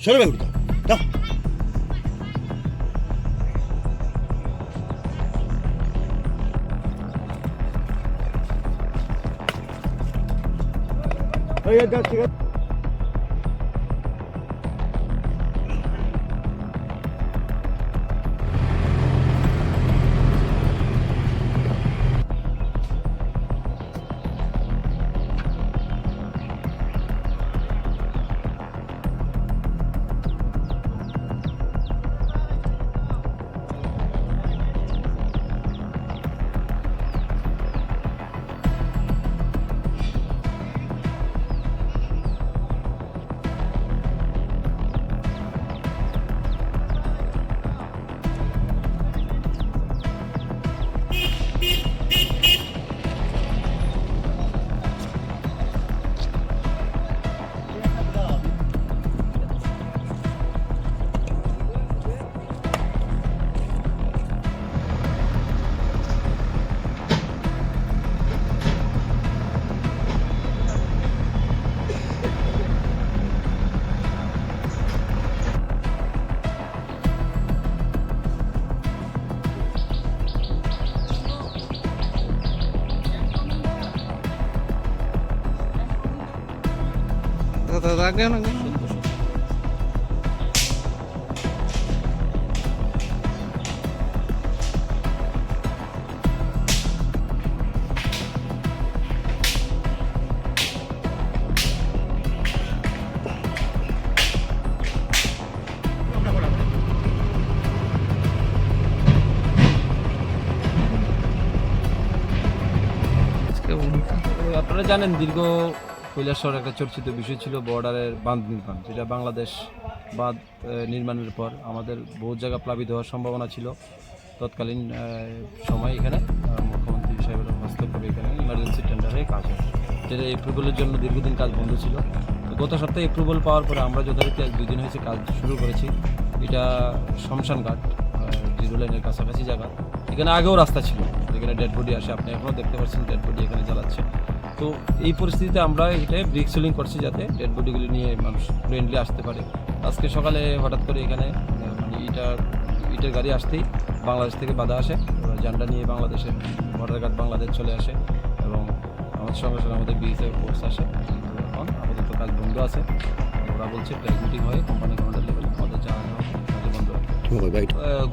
それが売りだ。な。あう。এই দাও, ঠিক আছে। আপনারা জানেন দীর্ঘ কৈলাসর একটা চর্চিত বিষয় ছিল বর্ডারের বাঁধ নির্মাণ, যেটা বাংলাদেশ বাঁধ নির্মাণের পর আমাদের বহু জায়গা প্লাবিত হওয়ার সম্ভাবনা ছিল। তৎকালীন সময় এখানে মুখ্যমন্ত্রী সাহেবের হস্তক্ষেপে এখানে ইমার্জেন্সি টেন্ডারে কাজ হয়। যেটা এপ্রুভেলের জন্য দীর্ঘদিন কাজ বন্ধ ছিল। গত সপ্তাহে এপ্রুভাল পাওয়ার পরে আমরা যথারীতি আজ দুই দিন হয়েছে কাজ শুরু করেছি। এটা শমশান ঘাট জিরো লাইনের কাছাকাছি জায়গা। এখানে আগেও রাস্তা ছিল। এখানে ডেড বডি আসে, আপনি এখনও দেখতে পাচ্ছেন ডেড বডি এখানে জ্বালাচ্ছে। তো এই পরিস্থিতিতে আমরা এটা ব্রিক সেলিং করছি যাতে ডেড বডিগুলি নিয়ে মানুষ ফ্রেন্ডলি আসতে পারে। আজকে সকালে হঠাৎ করে এখানে মানে ইটা, ইটের গাড়ি আসতেই বাংলাদেশ থেকে বাধা আসে। এবার জান্ডা নিয়ে বর্ডার গার্ড বাংলাদেশ চলে আসে এবং আমাদের সঙ্গে সঙ্গে আমাদের বিএসএফ ফোর্স আসে। এখন আপাতত কাজ বন্ধ আছে। ওরা বলছে প্রাইজ মিটিং হয়ে কোম্পানি কমান্ডার লেভেল আমাদের জানানো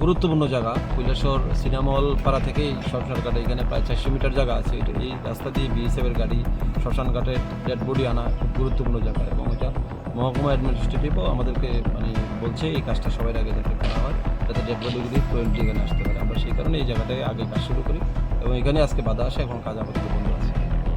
গুরুত্বপূর্ণ জায়গা। কৈলাসর সিনেমল পাড়া থেকেই শ্মশান ঘাটে, এখানে প্রায় চারশো মিটার জায়গা আছে। এটা এই রাস্তা দিয়ে বিএসএফের গাড়ি শ্মশান ঘাটে ডেড বডি আনা খুব গুরুত্বপূর্ণ জায়গা এবং এটা মহকুমা অ্যাডমিনিস্ট্রেটিভও আমাদেরকে মানে বলছে, এই কাজটা সবাই আগে যাতে করা হয়, যাতে ডেড বডিগুলি ফ্লুয়েন্টলি এখানে আসতে পারে। আমরা সেই কারণে এই জায়গাটায় আগে কাজ শুরু করি এবং এখানে আজকে বাধা আসে, এখন কাজ আমাদের বন্ধ আছে।